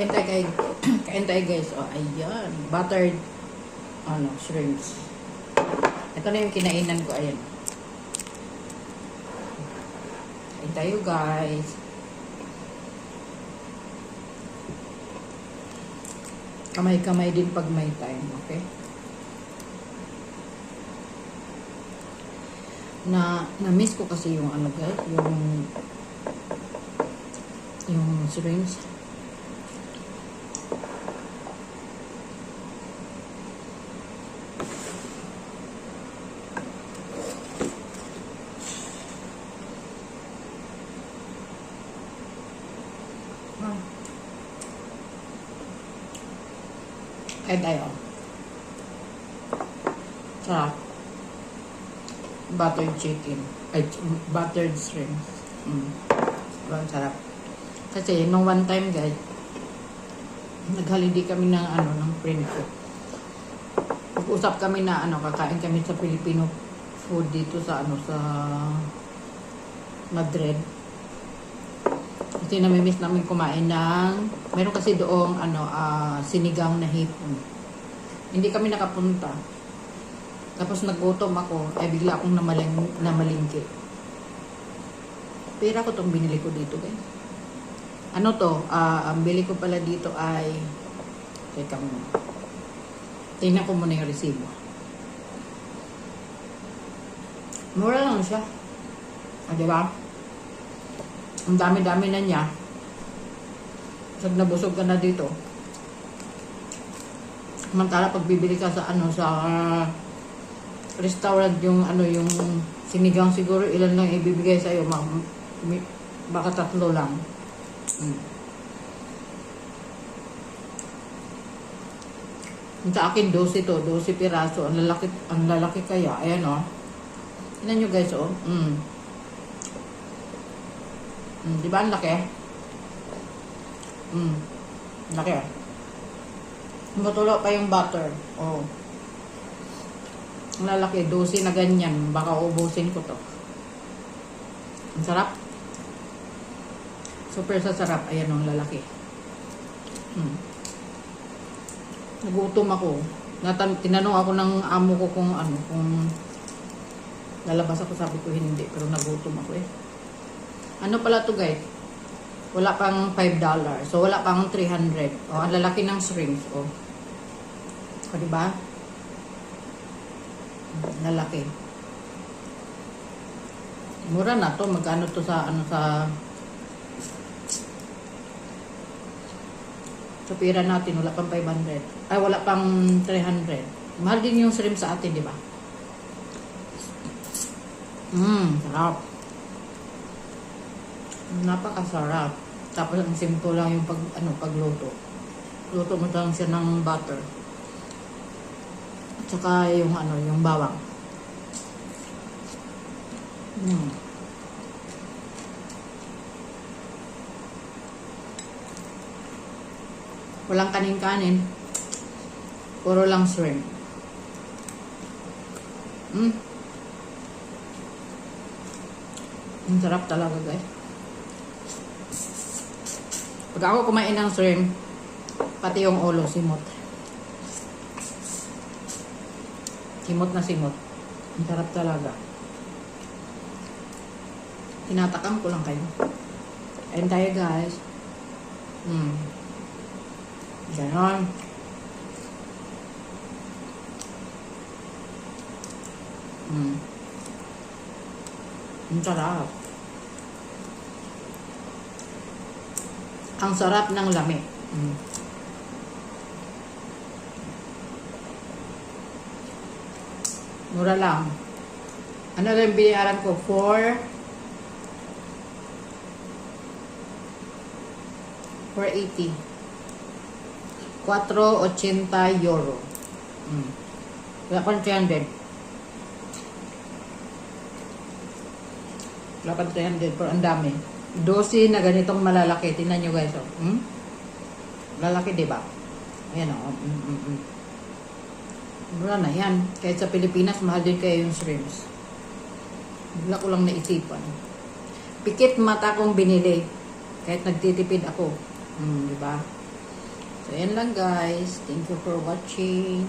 Kain tayo, kain, kain guys. O, ayan. Buttered, ano, shrimps. Ito na yung kinainan ko. Ayan. Kain tayo guys. Kamay-kamay din pag may time, okay? Na, na-miss ko kasi yung ano guys, yung yung shrimps. Kain tayo. Sarap. Buttered chicken. Ay, buttered shrimps. Mm. Well, sarap. Kasi nung one time guys, naghaliday kami ng ano, ng friend ko. Nag-usap kami na ano, kakain kami sa Filipino food dito sa ano, sa Madrid. Kasi namimiss namin kumain ng, meron kasi doong ano, ah, sinigang na hipon. Hindi kami nakapunta. Tapos nagutom ako, ay bigla akong namaling, namalingki. Pera ko tong binili ko dito, guys. Ano to? Ah, ang bili ko pala dito ay, teka muna. Tingnan ko muna yung resibo. Mura lang siya. Ah, di ba? Ang dami-dami na niya. Pag nabusog ka na dito. Samantala pag bibili ka sa ano sa ah, restaurant yung ano yung sinigang siguro ilan lang ibibigay sa iyo baka tatlo lang. Mm. Sa akin 12 to, 12 piraso. Ang lalaki ang lalaki kaya. Ayan oh. Tingnan nyo guys oh. Mm. Mm, di ba ang laki? Mm. Laki ah. Matulo pa yung butter. Oh. Lalaki, 12 na ganyan. Baka ubusin ko to. Ang sarap. Super sasarap. Ayan ang lalaki. Mm. Nagutom ako. Natan tinanong ako ng amo ko kung ano, kung lalabas ako. Sabi ko hindi, pero nagutom ako eh. Ano pala to guys? Wala pang $5. So, wala pang 300. O, ang lalaki ng shrimps. O. O, diba? Lalaki. Mura na to. Magkano to sa, ano, sa... Sa pira natin, wala pang 500. Ay, wala pang 300. Mahal din yung shrimp sa atin, di ba? Mmm, sarap. Napakasarap. Tapos ang simple lang yung pag ano pagluto. Luto mo lang siya ng butter. At saka yung ano, yung bawang. Mm. Walang kanin-kanin. Puro lang shrimp. Mm. Ang sarap talaga guys. Pag ako kumain ng shrimp, pati yung ulo, simot. Simot na simot. Ang sarap talaga. Tinatakam ko lang kayo. Ayun tayo guys. Hmm. Ganon. Hmm. Ang sarap. Ang sarap ng lami. Mm. Mura lang. Ano rin binayaran ko? 4 480. 480 euro. Mm. Wala pang 300. Wala pang 300 pero ang dami. 12 na ganitong malalaki. Tingnan nyo guys. Oh. Hmm? Lalaki, di ba? Ayan. Oh. Mm, mm, mm. Mura na yan. Kahit sa Pilipinas, mahal din kayo yung shrimps. Bigla ko lang naisipan. Pikit mata kong binili. Kahit nagtitipid ako. Hmm, di ba? So, yan lang guys. Thank you for watching.